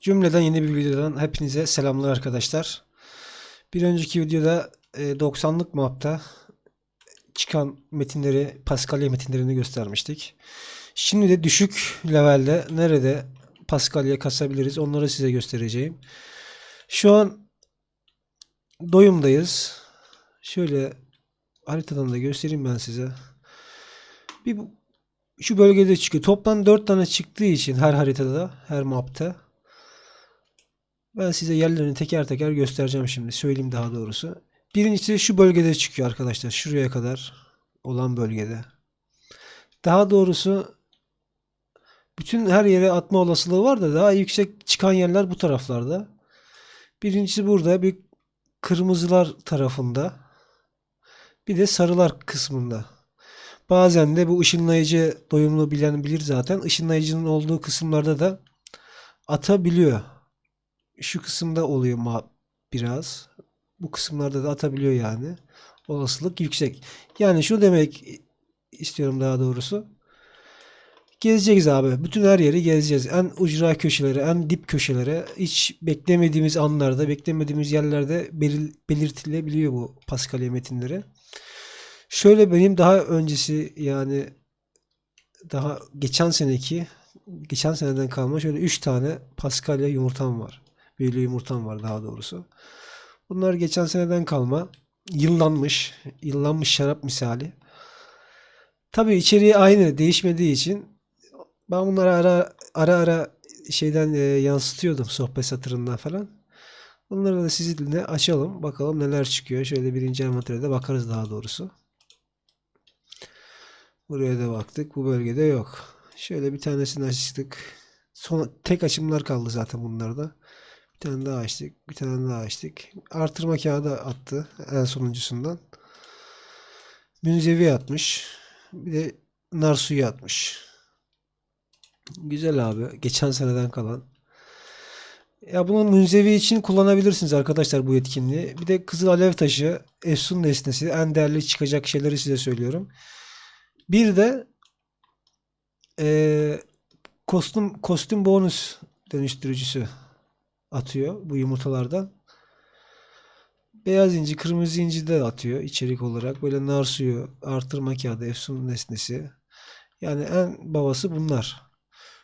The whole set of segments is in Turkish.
Cümleden yeni bir videodan hepinize selamlar arkadaşlar. Bir önceki videoda e, 90'lık map'ta çıkan metinleri, Paskalya metinlerini göstermiştik. Şimdi de düşük levelde nerede Paskalya kasabiliriz onları size göstereceğim. Şu an doyumdayız. Şöyle haritadan da göstereyim ben size. Bir şu bölgede çıkıyor. Toplam 4 tane çıktığı için her haritada, her map'ta ben size yerlerini teker teker göstereceğim şimdi. Söyleyeyim daha doğrusu. Birincisi şu bölgede çıkıyor arkadaşlar. Şuraya kadar olan bölgede. Daha doğrusu bütün her yere atma olasılığı var da daha yüksek çıkan yerler bu taraflarda. Birincisi burada bir kırmızılar tarafında. Bir de sarılar kısmında. Bazen de bu ışınlayıcı doyumlu bilen bilir zaten. Işınlayıcının olduğu kısımlarda da atabiliyor şu kısımda oluyor ma biraz. Bu kısımlarda da atabiliyor yani. Olasılık yüksek. Yani şunu demek istiyorum daha doğrusu. Gezeceğiz abi. Bütün her yeri gezeceğiz. En ucra köşelere, en dip köşelere hiç beklemediğimiz anlarda, beklemediğimiz yerlerde belir- belirtilebiliyor bu Paskalya metinleri. Şöyle benim daha öncesi yani daha geçen seneki geçen seneden kalma şöyle 3 tane Paskalya yumurtam var. Büyülü yumurtam var daha doğrusu. Bunlar geçen seneden kalma. Yıllanmış. Yıllanmış şarap misali. Tabii içeriği aynı değişmediği için ben bunları ara ara, ara şeyden e, yansıtıyordum sohbet satırından falan. Bunları da sizinle açalım. Bakalım neler çıkıyor. Şöyle birinci envanterde bakarız daha doğrusu. Buraya da baktık. Bu bölgede yok. Şöyle bir tanesini açtık. Son tek açımlar kaldı zaten bunlarda. Bir tane daha açtık. Bir tane daha açtık. Artırma kağıdı attı en sonuncusundan. Münzevi atmış. Bir de nar suyu atmış. Güzel abi. Geçen seneden kalan. Ya bunu münzevi için kullanabilirsiniz arkadaşlar bu etkinliği. Bir de Kızıl Alev Taşı, Efsun Nesnesi en değerli çıkacak şeyleri size söylüyorum. Bir de eee, kostüm kostüm bonus dönüştürücüsü atıyor bu yumurtalardan. Beyaz inci, kırmızı inci de atıyor içerik olarak. Böyle nar suyu, artırma kağıdı, efsun nesnesi. Yani en babası bunlar.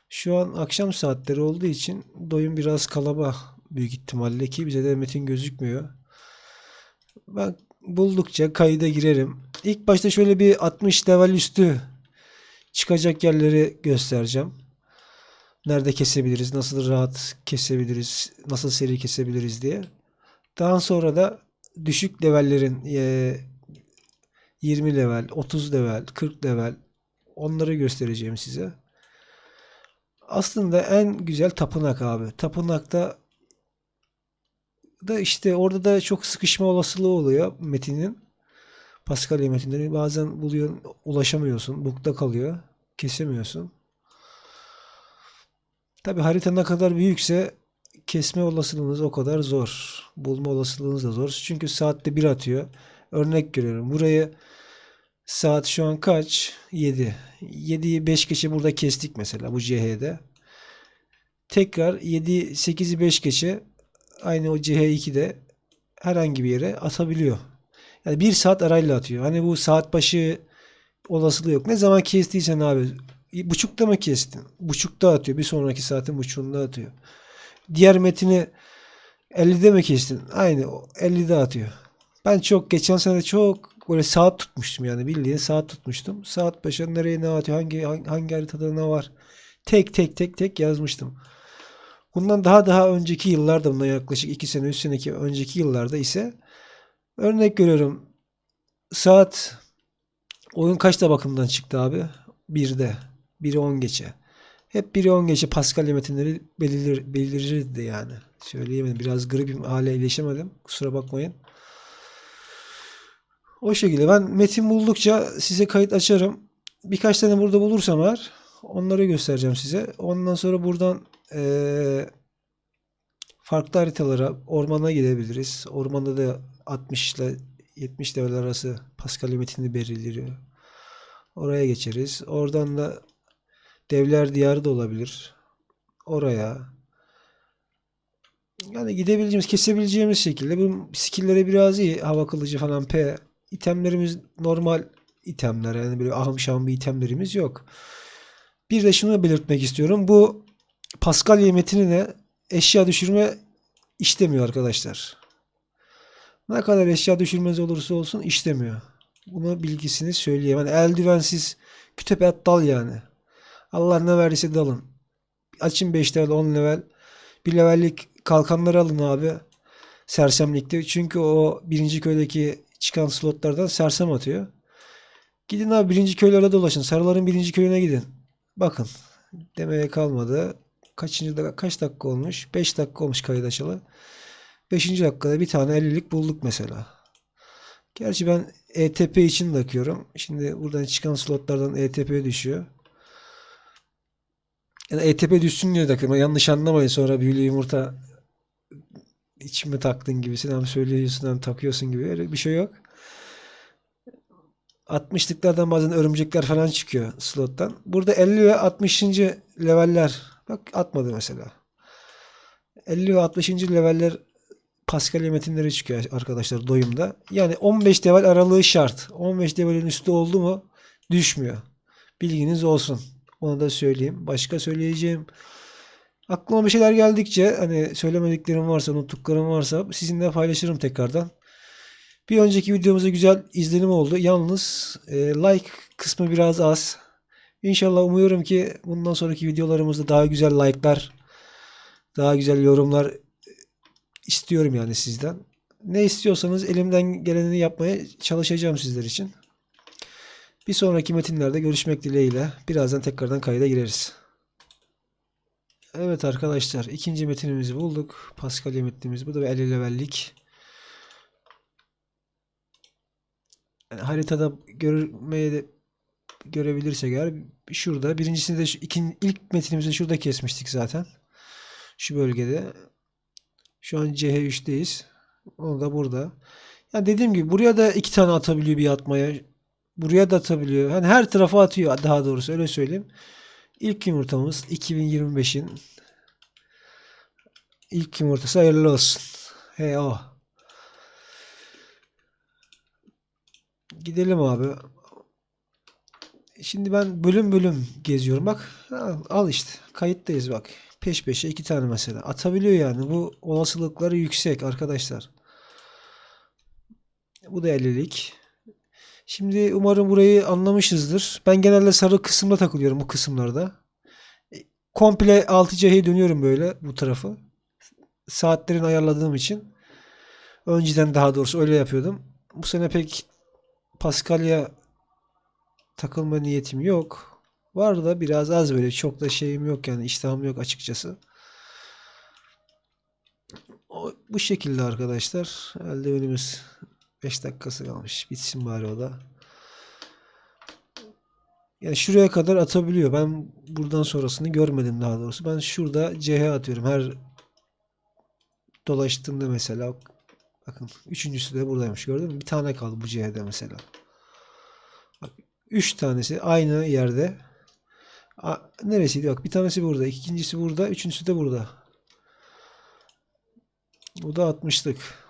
Şu an akşam saatleri olduğu için doyum biraz kalaba büyük ihtimalle ki bize de metin gözükmüyor. Ben buldukça kayıda girerim. İlk başta şöyle bir 60 level üstü çıkacak yerleri göstereceğim. Nerede kesebiliriz, nasıl rahat kesebiliriz, nasıl seri kesebiliriz diye. Daha sonra da düşük levellerin eee, 20 level, 30 level, 40 level onları göstereceğim size. Aslında en güzel tapınak abi. Tapınakta da işte orada da çok sıkışma olasılığı oluyor metinin. Paskalya metinleri bazen buluyorsun, ulaşamıyorsun, bukta kalıyor, kesemiyorsun. Tabi harita ne kadar büyükse kesme olasılığınız o kadar zor. Bulma olasılığınız da zor. Çünkü saatte bir atıyor. Örnek veriyorum. Burayı saat şu an kaç? 7. 7'yi 5 geçe burada kestik mesela bu CH'de. Tekrar 7 8'i 5 geçe aynı o CH2'de herhangi bir yere atabiliyor. Yani bir saat arayla atıyor. Hani bu saat başı olasılığı yok. Ne zaman kestiysen abi buçukta mı kestin? Buçukta atıyor. Bir sonraki saatin buçuğunda atıyor. Diğer metini 50'de mi kestin? Aynı o 50'de atıyor. Ben çok geçen sene çok böyle saat tutmuştum yani bildiğin saat tutmuştum. Saat başı nereye ne atıyor? Hangi, hangi haritada ne var? Tek tek tek tek yazmıştım. Bundan daha daha önceki yıllarda bundan yaklaşık 2 sene 3 seneki önceki yıllarda ise örnek görüyorum saat oyun kaçta bakımdan çıktı abi? 1'de. 1'i 10 geçe. Hep 1'i 10 geçe Pascal metinleri belirir, belirirdi yani. Söyleyemedim. Biraz gripim hale iyileşemedim. Kusura bakmayın. O şekilde ben metin buldukça size kayıt açarım. Birkaç tane burada bulursam eğer onları göstereceğim size. Ondan sonra buradan eee, farklı haritalara, ormana gidebiliriz. Ormanda da 60 ile 70 level arası Pascal metini belirliyor. Oraya geçeriz. Oradan da Devler Diyarı da olabilir. Oraya. Yani gidebileceğimiz, kesebileceğimiz şekilde bu skill'lere biraz iyi. Hava kılıcı falan P. İtemlerimiz normal itemler. Yani böyle ahım şahım bir itemlerimiz yok. Bir de şunu belirtmek istiyorum. Bu Paskalya metinine eşya düşürme işlemiyor arkadaşlar. Ne kadar eşya düşürmez olursa olsun işlemiyor. Bunu bilgisini söyleyeyim. Yani eldivensiz kütepe dal yani. Allah ne verdiyse dalın. Açın 5 level 10 level. Bir levellik kalkanları alın abi. Sersemlikte. Çünkü o birinci köydeki çıkan slotlardan sersem atıyor. Gidin abi birinci köylere dolaşın. Sarıların birinci köyüne gidin. Bakın. Demeye kalmadı. Kaçıncı da kaç dakika olmuş? 5 dakika olmuş kayıt açalı. 5. dakikada bir tane 50'lik bulduk mesela. Gerçi ben ETP için bakıyorum. Şimdi buradan çıkan slotlardan ETP düşüyor. Yani ETP düşsün diye takıyorum. Yanlış anlamayın sonra büyülü yumurta içime taktın gibisi. Hem söylüyorsun hem takıyorsun gibi. Öyle bir şey yok. 60'lıklardan bazen örümcekler falan çıkıyor slottan. Burada 50 ve 60. leveller. Bak atmadı mesela. 50 ve 60. leveller Paskalya metinleri çıkıyor arkadaşlar doyumda. Yani 15 level aralığı şart. 15 levelin üstü oldu mu düşmüyor. Bilginiz olsun. Onu da söyleyeyim. Başka söyleyeceğim. Aklıma bir şeyler geldikçe hani söylemediklerim varsa, unuttuklarım varsa sizinle paylaşırım tekrardan. Bir önceki videomuzda güzel izlenim oldu. Yalnız e, like kısmı biraz az. İnşallah umuyorum ki bundan sonraki videolarımızda daha güzel like'lar, daha güzel yorumlar istiyorum yani sizden. Ne istiyorsanız elimden geleni yapmaya çalışacağım sizler için. Bir sonraki metinlerde görüşmek dileğiyle. Birazdan tekrardan kayda gireriz. Evet arkadaşlar ikinci metinimizi bulduk. Paskalya metnimiz. Bu da bir 50 levellik. Yani haritada görmeye de görebilirsek eğer şurada birincisini de şu, ikin, ilk metinimizi şurada kesmiştik zaten. Şu bölgede. Şu an CH3'teyiz. Onu da burada. Yani dediğim gibi buraya da iki tane atabiliyor bir atmaya. Buraya da atabiliyor. Yani her tarafa atıyor daha doğrusu öyle söyleyeyim. İlk yumurtamız 2025'in ilk yumurtası hayırlı olsun. He o. Gidelim abi. Şimdi ben bölüm bölüm geziyorum. Bak al işte. Kayıttayız bak. Peş peşe iki tane mesela. Atabiliyor yani. Bu olasılıkları yüksek arkadaşlar. Bu da 50'lik. Şimdi umarım burayı anlamışızdır. Ben genelde sarı kısımda takılıyorum bu kısımlarda. E, Komple 6C'ye dönüyorum böyle bu tarafı. Saatlerini ayarladığım için. Önceden daha doğrusu öyle yapıyordum. Bu sene pek Paskalya takılma niyetim yok. Var da biraz az böyle çok da şeyim yok yani iştahım yok açıkçası. Bu şekilde arkadaşlar. Eldivenimiz 5 dakikası kalmış. Bitsin bari o da. Yani şuraya kadar atabiliyor. Ben buradan sonrasını görmedim daha doğrusu. Ben şurada CH atıyorum. Her dolaştığımda mesela bakın üçüncüsü de buradaymış. Gördün mü? Bir tane kaldı bu CH'de mesela. Bak, üç tanesi aynı yerde. A, neresiydi? Bak bir tanesi burada. ikincisi burada. Üçüncüsü de burada. Bu da 60'lık.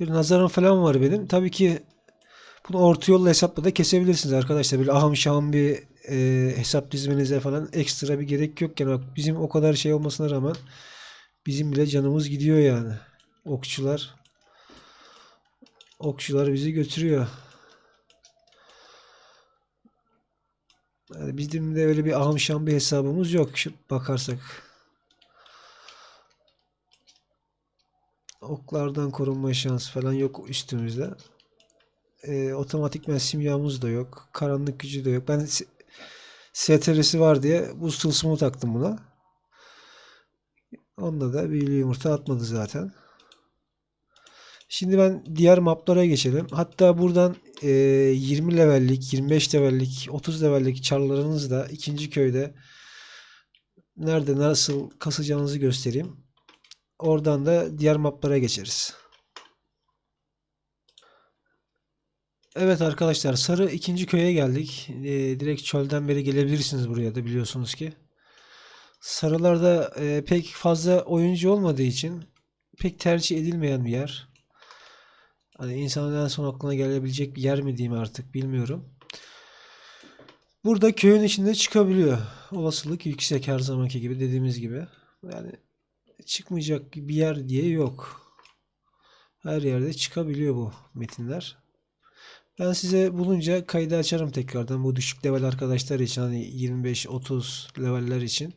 Şöyle nazarım falan var benim. Tabii ki bunu orta yolla hesapla da kesebilirsiniz arkadaşlar. Böyle ahım şahım bir e, hesap dizmenize falan ekstra bir gerek yok. Yani bak bizim o kadar şey olmasına rağmen bizim bile canımız gidiyor yani. Okçular okçular bizi götürüyor. Yani bizim de öyle bir ahım şahım bir hesabımız yok. Şu bakarsak. Oklardan korunma şansı falan yok üstümüzde. E, otomatikmen simyamız da yok. Karanlık gücü de yok. Ben STR'si var diye buz tılsımı taktım buna. Onda da büyülü yumurta atmadı zaten. Şimdi ben diğer maplara geçelim. Hatta buradan e, 20 levellik, 25 levellik, 30 levellik çarlarınızı da ikinci köyde nerede nasıl kasacağınızı göstereyim. Oradan da diğer maplara geçeriz. Evet arkadaşlar Sarı ikinci köye geldik. E, direkt çölden beri gelebilirsiniz buraya da biliyorsunuz ki. Sarılarda e, pek fazla oyuncu olmadığı için pek tercih edilmeyen bir yer. Hani insanın en son aklına gelebilecek bir yer mi diyeyim artık bilmiyorum. Burada köyün içinde çıkabiliyor. Olasılık yüksek her zamanki gibi dediğimiz gibi. Yani çıkmayacak bir yer diye yok. Her yerde çıkabiliyor bu metinler. Ben size bulunca kaydı açarım tekrardan bu düşük level arkadaşlar için hani 25-30 leveller için.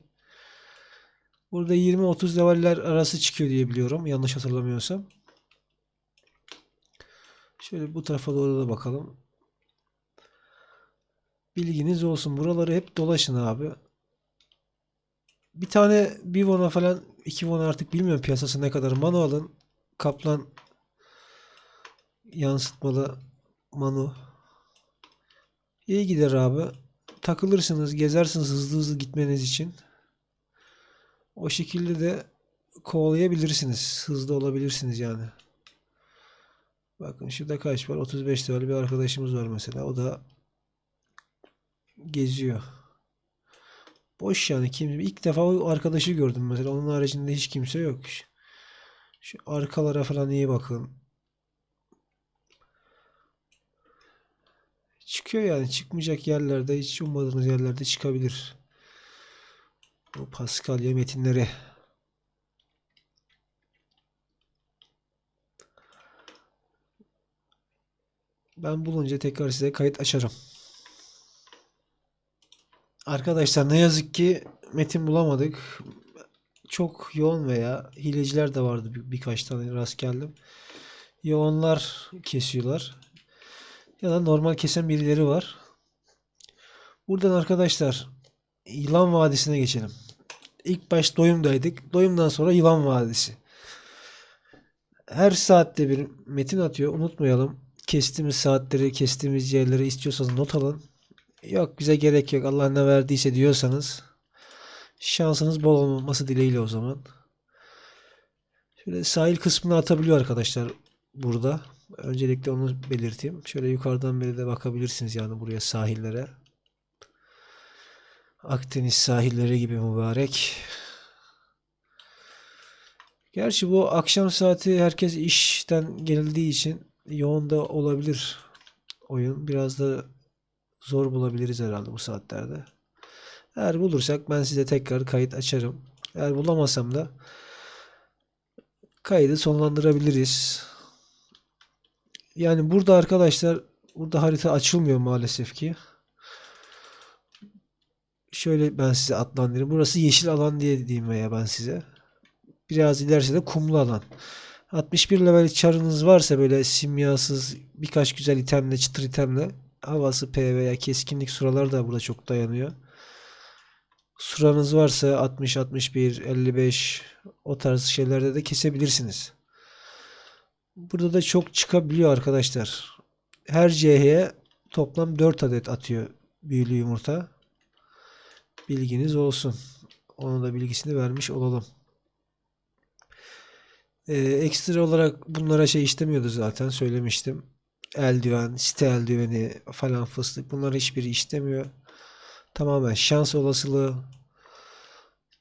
Burada 20-30 leveller arası çıkıyor diye biliyorum yanlış hatırlamıyorsam. Şöyle bu tarafa doğru da bakalım. Bilginiz olsun. Buraları hep dolaşın abi. Bir tane bir vona falan iki vona artık bilmiyorum piyasası ne kadar. Mano alın. Kaplan yansıtmalı manu. İyi gider abi. Takılırsınız, gezersiniz hızlı hızlı gitmeniz için. O şekilde de kovalayabilirsiniz. Hızlı olabilirsiniz yani. Bakın şurada kaç var? 35 level bir arkadaşımız var mesela. O da geziyor. Boş yani kim ilk defa o arkadaşı gördüm mesela. Onun haricinde hiç kimse yok. Şu arkalara falan iyi bakın. Çıkıyor yani. Çıkmayacak yerlerde, hiç ummadığınız yerlerde çıkabilir. Bu Paskalya metinleri. Ben bulunca tekrar size kayıt açarım. Arkadaşlar ne yazık ki metin bulamadık. Çok yoğun veya hileciler de vardı bir, birkaç tane rast geldim. Ya onlar kesiyorlar ya da normal kesen birileri var. Buradan arkadaşlar Yılan Vadisi'ne geçelim. İlk baş Doyum'daydık. Doyum'dan sonra Yılan Vadisi. Her saatte bir metin atıyor. Unutmayalım. Kestiğimiz saatleri, kestiğimiz yerleri istiyorsanız not alın. Yok bize gerek yok. Allah ne verdiyse diyorsanız şansınız bol olması dileğiyle o zaman. Şöyle sahil kısmını atabiliyor arkadaşlar burada. Öncelikle onu belirteyim. Şöyle yukarıdan beri de bakabilirsiniz yani buraya sahillere. Akdeniz sahilleri gibi mübarek. Gerçi bu akşam saati herkes işten geldiği için yoğun da olabilir oyun. Biraz da zor bulabiliriz herhalde bu saatlerde. Eğer bulursak ben size tekrar kayıt açarım. Eğer bulamasam da kaydı sonlandırabiliriz. Yani burada arkadaşlar burada harita açılmıyor maalesef ki. Şöyle ben size adlandırayım. Burası yeşil alan diye diyeyim veya ben size. Biraz ilerisi de kumlu alan. 61 level çarınız varsa böyle simyasız birkaç güzel itemle çıtır itemle havası P veya keskinlik suralar da burada çok dayanıyor. Suranız varsa 60, 61, 55 o tarz şeylerde de kesebilirsiniz. Burada da çok çıkabiliyor arkadaşlar. Her CH'ye toplam 4 adet atıyor büyülü yumurta. Bilginiz olsun. Onun da bilgisini vermiş olalım. Ee, ekstra olarak bunlara şey istemiyordu zaten söylemiştim. Eldiven, site eldiveni falan fıstık bunlar hiçbiri istemiyor. Tamamen şans olasılığı.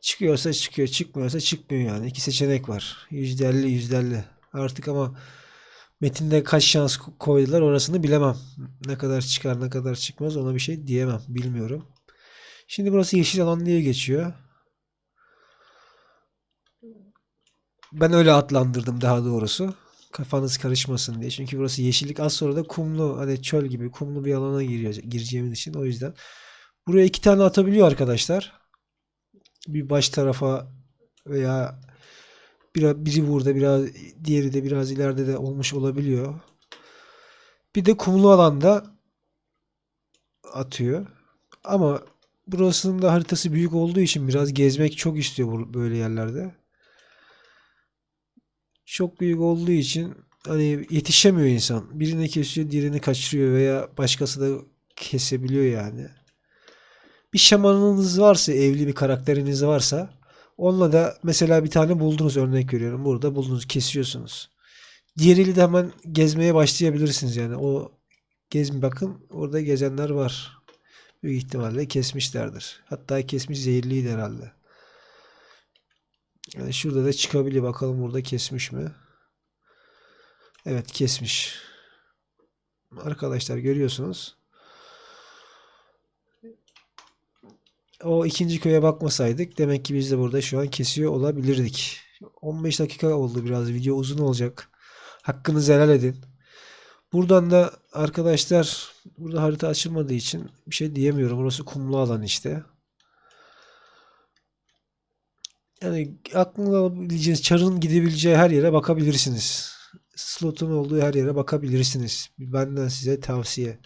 Çıkıyorsa çıkıyor, çıkmıyorsa çıkmıyor yani. İki seçenek var. %50, %50. Artık ama metinde kaç şans koydular orasını bilemem. Ne kadar çıkar, ne kadar çıkmaz ona bir şey diyemem. Bilmiyorum. Şimdi burası yeşil alan diye geçiyor. Ben öyle adlandırdım daha doğrusu. Kafanız karışmasın diye. Çünkü burası yeşillik az sonra da kumlu hani çöl gibi kumlu bir alana gireceğimiz için o yüzden. Buraya iki tane atabiliyor arkadaşlar. Bir baş tarafa veya bir, biri burada biraz diğeri de biraz ileride de olmuş olabiliyor. Bir de kumlu alanda atıyor. Ama burasının da haritası büyük olduğu için biraz gezmek çok istiyor böyle yerlerde. Çok büyük olduğu için hani yetişemiyor insan. Birini kesiyor, diğerini kaçırıyor veya başkası da kesebiliyor yani. Bir şamanınız varsa, evli bir karakteriniz varsa onunla da mesela bir tane buldunuz örnek veriyorum. Burada buldunuz, kesiyorsunuz. Diğeriyle de hemen gezmeye başlayabilirsiniz yani. O gezmi bakın orada gezenler var. Büyük ihtimalle kesmişlerdir. Hatta kesmiş zehirliydi herhalde. Yani şurada da çıkabiliyor. Bakalım burada kesmiş mi? Evet kesmiş. Arkadaşlar görüyorsunuz. O ikinci köye bakmasaydık demek ki biz de burada şu an kesiyor olabilirdik. 15 dakika oldu biraz video uzun olacak. Hakkınızı helal edin. Buradan da arkadaşlar burada harita açılmadığı için bir şey diyemiyorum. Burası kumlu alan işte. Yani aklınıza alabileceğiniz çarın gidebileceği her yere bakabilirsiniz. Slotun olduğu her yere bakabilirsiniz. Benden size tavsiye.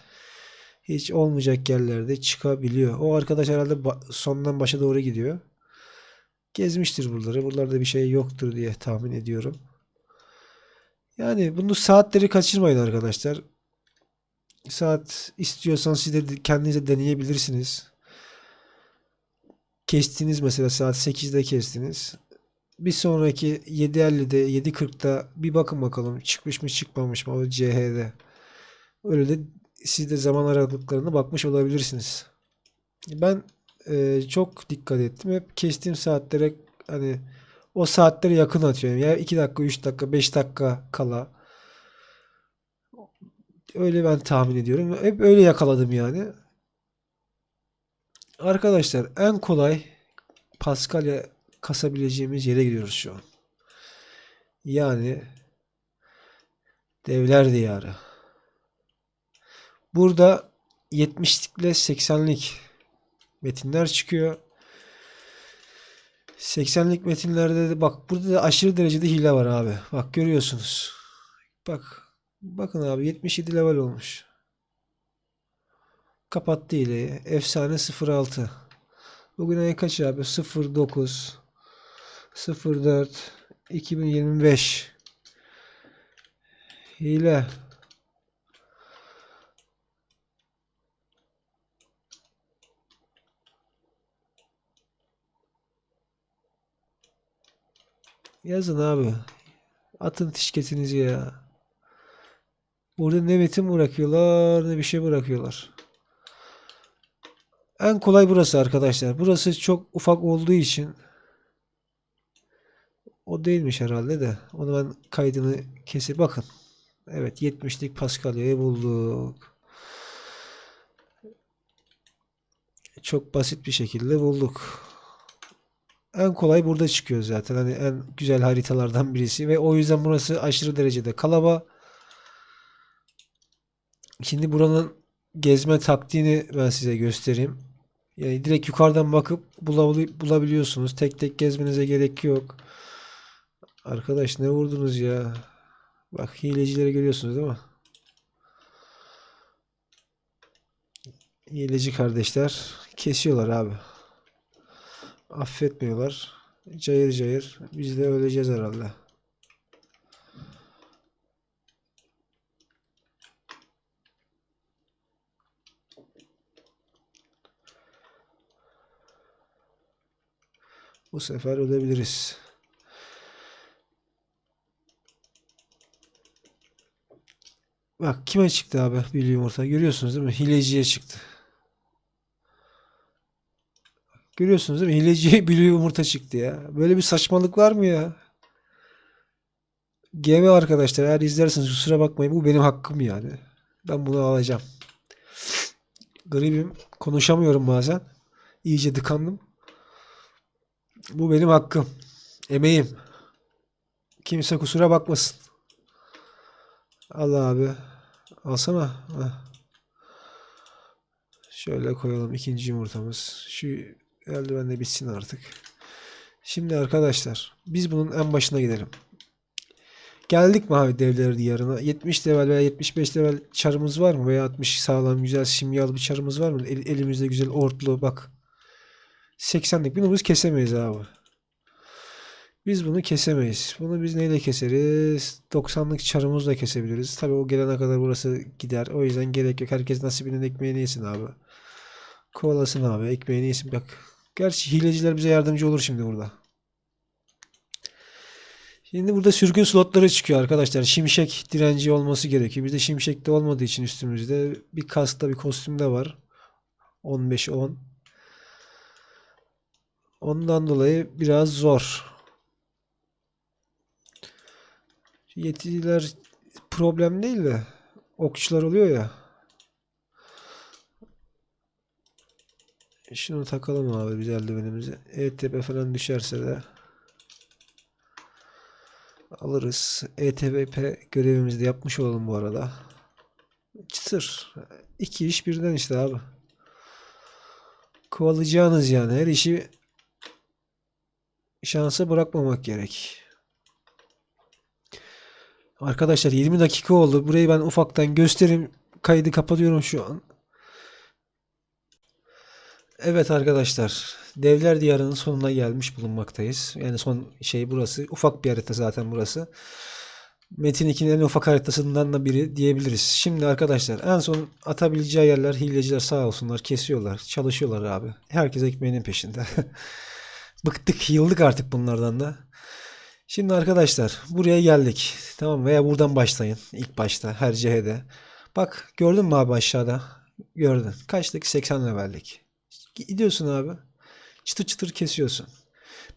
Hiç olmayacak yerlerde çıkabiliyor. O arkadaş herhalde sondan başa doğru gidiyor. Gezmiştir buraları. Buralarda bir şey yoktur diye tahmin ediyorum. Yani bunu saatleri kaçırmayın arkadaşlar. Saat istiyorsanız siz de kendinize deneyebilirsiniz. Kestiniz mesela saat 8'de kestiniz. Bir sonraki 7.50'de 7.40'da bir bakın bakalım çıkmış mı çıkmamış mı o CH'de. Öyle de siz de zaman aralıklarına bakmış olabilirsiniz. Ben e, çok dikkat ettim. Hep kestiğim saatlere hani o saatlere yakın atıyorum. Ya 2 dakika, 3 dakika, 5 dakika kala. Öyle ben tahmin ediyorum. Hep öyle yakaladım yani. Arkadaşlar en kolay Paskalya kasabileceğimiz yere gidiyoruz şu an. Yani Devler Diyarı. Burada 70'lik ile 80'lik metinler çıkıyor. 80'lik metinlerde de bak burada da aşırı derecede hile var abi. Bak görüyorsunuz. Bak bakın abi 77 level olmuş. Kapattı hileyi. Efsane 06. Bugün ay kaç abi? 09 04 2025 Hile. Yazın abi. Atın tişketinizi ya. Burada ne metin bırakıyorlar ne bir şey bırakıyorlar. En kolay burası arkadaşlar. Burası çok ufak olduğu için o değilmiş herhalde de. Onu ben kaydını kesip bakın. Evet 70'lik Paskalya'yı bulduk. Çok basit bir şekilde bulduk. En kolay burada çıkıyor zaten. Hani en güzel haritalardan birisi ve o yüzden burası aşırı derecede kalaba. Şimdi buranın gezme taktiğini ben size göstereyim. Yani direkt yukarıdan bakıp bulabili- bulabiliyorsunuz. Tek tek gezmenize gerek yok. Arkadaş ne vurdunuz ya? Bak hilecileri görüyorsunuz değil mi? Hileci kardeşler kesiyorlar abi. Affetmiyorlar. Cayır cayır. Biz de öleceğiz herhalde. Bu sefer ölebiliriz. Bak kime çıktı abi bir yumurta görüyorsunuz değil mi? Hileciye çıktı. Görüyorsunuz değil mi? Hileciye bir yumurta çıktı ya. Böyle bir saçmalık var mı ya? GV arkadaşlar eğer izlerseniz kusura bakmayın bu benim hakkım yani. Ben bunu alacağım. Gribim konuşamıyorum bazen. İyice tıkandım. Bu benim hakkım. Emeğim. Kimse kusura bakmasın. Al abi. Alsana. Şöyle koyalım ikinci yumurtamız. Şu eldiven de bitsin artık. Şimdi arkadaşlar biz bunun en başına gidelim. Geldik mi abi devler diyarına? 70 level veya 75 level çarımız var mı? Veya 60 sağlam güzel simyalı bir çarımız var mı? El- elimizde güzel ortlu bak. 80'lik bunu biz kesemeyiz abi. Biz bunu kesemeyiz. Bunu biz neyle keseriz? 90'lık çarımızla kesebiliriz. Tabii o gelene kadar burası gider. O yüzden gerek yok. Herkes nasibinin ekmeğini yesin abi. Kovalasın abi. Ekmeğini yesin. Bak. Gerçi hileciler bize yardımcı olur şimdi burada. Şimdi burada sürgün slotları çıkıyor arkadaşlar. Şimşek direnci olması gerekiyor. Bizde şimşek de olmadığı için üstümüzde bir kaskta bir kostüm de var. 15-10. Ondan dolayı biraz zor. Yetkiler problem değil de okçular oluyor ya. Şunu takalım abi biz eldivenimizi. ETP falan düşerse de alırız. ETP görevimizi de yapmış olalım bu arada. Çıtır. İki iş birden işte abi. Kovalayacağınız yani. Her işi şansa bırakmamak gerek. Arkadaşlar 20 dakika oldu. Burayı ben ufaktan göstereyim. Kaydı kapatıyorum şu an. Evet arkadaşlar. Devler Diyarı'nın sonuna gelmiş bulunmaktayız. Yani son şey burası. Ufak bir harita zaten burası. Metin 2'nin en ufak haritasından da biri diyebiliriz. Şimdi arkadaşlar en son atabileceği yerler hileciler sağ olsunlar kesiyorlar. Çalışıyorlar abi. Herkes ekmeğinin peşinde. Bıktık yıldık artık bunlardan da. Şimdi arkadaşlar buraya geldik. Tamam veya buradan başlayın. ilk başta her cihede. Bak gördün mü abi aşağıda? Gördün. Kaçtık? 80 levellik. Gidiyorsun abi. Çıtır çıtır kesiyorsun.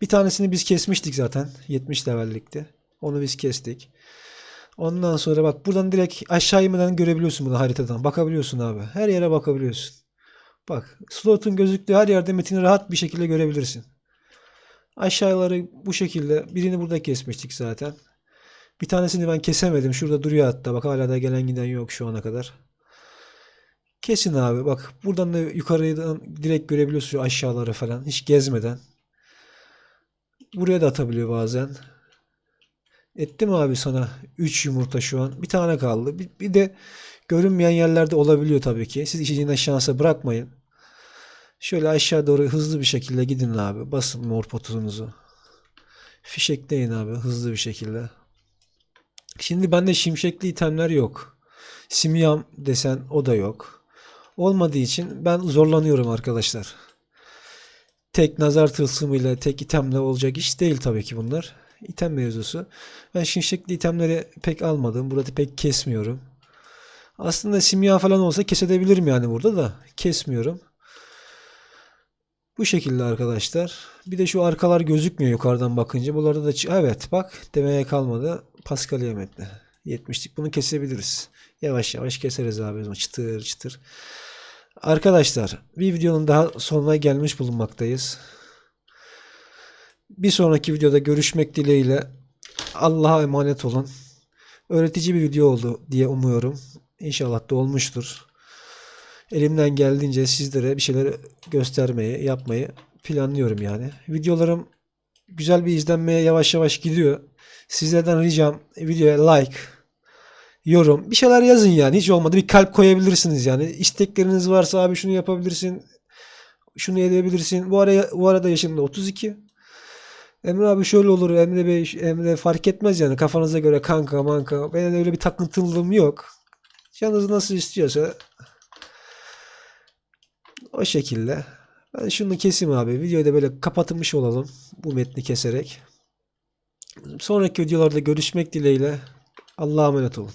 Bir tanesini biz kesmiştik zaten. 70 levellikti. Onu biz kestik. Ondan sonra bak buradan direkt aşağı inmeden görebiliyorsun bunu haritadan. Bakabiliyorsun abi. Her yere bakabiliyorsun. Bak slotun gözüktüğü her yerde metini rahat bir şekilde görebilirsin. Aşağıları bu şekilde. Birini burada kesmiştik zaten. Bir tanesini ben kesemedim. Şurada duruyor hatta. Bak hala da gelen giden yok şu ana kadar. Kesin abi. Bak buradan da yukarıdan direkt görebiliyorsun şu aşağıları falan. Hiç gezmeden. Buraya da atabiliyor bazen. Etti mi abi sana 3 yumurta şu an? Bir tane kaldı. Bir, bir de görünmeyen yerlerde olabiliyor tabii ki. Siz işininden şansa bırakmayın. Şöyle aşağı doğru hızlı bir şekilde gidin abi. Basın mor potunuzu. Fişekleyin abi hızlı bir şekilde. Şimdi bende şimşekli itemler yok. Simyam desen o da yok. Olmadığı için ben zorlanıyorum arkadaşlar. Tek nazar tılsımıyla tek itemle olacak iş değil tabii ki bunlar. İtem mevzusu. Ben şimşekli itemleri pek almadım. Burada pek kesmiyorum. Aslında simya falan olsa kesebilirim yani burada da. Kesmiyorum. Bu şekilde arkadaşlar. Bir de şu arkalar gözükmüyor yukarıdan bakınca. Buralarda da evet bak demeye kalmadı. Pascal Yemet'le. 70'lik bunu kesebiliriz. Yavaş yavaş keseriz abi. Çıtır çıtır. Arkadaşlar bir videonun daha sonuna gelmiş bulunmaktayız. Bir sonraki videoda görüşmek dileğiyle Allah'a emanet olun. Öğretici bir video oldu diye umuyorum. İnşallah da olmuştur. Elimden geldiğince sizlere bir şeyler göstermeyi, yapmayı planlıyorum yani. Videolarım güzel bir izlenmeye yavaş yavaş gidiyor. Sizlerden ricam videoya like, yorum, bir şeyler yazın yani. Hiç olmadı bir kalp koyabilirsiniz yani. İstekleriniz varsa abi şunu yapabilirsin, şunu edebilirsin. Bu araya bu arada yaşım da 32. Emre abi şöyle olur, Emre Bey, Emre fark etmez yani kafanıza göre kanka manka. Benim öyle bir takıntılığım yok. Canınız nasıl istiyorsa o şekilde. Ben şunu keseyim abi. Videoyu da böyle kapatmış olalım. Bu metni keserek. Sonraki videolarda görüşmek dileğiyle. Allah'a emanet olun.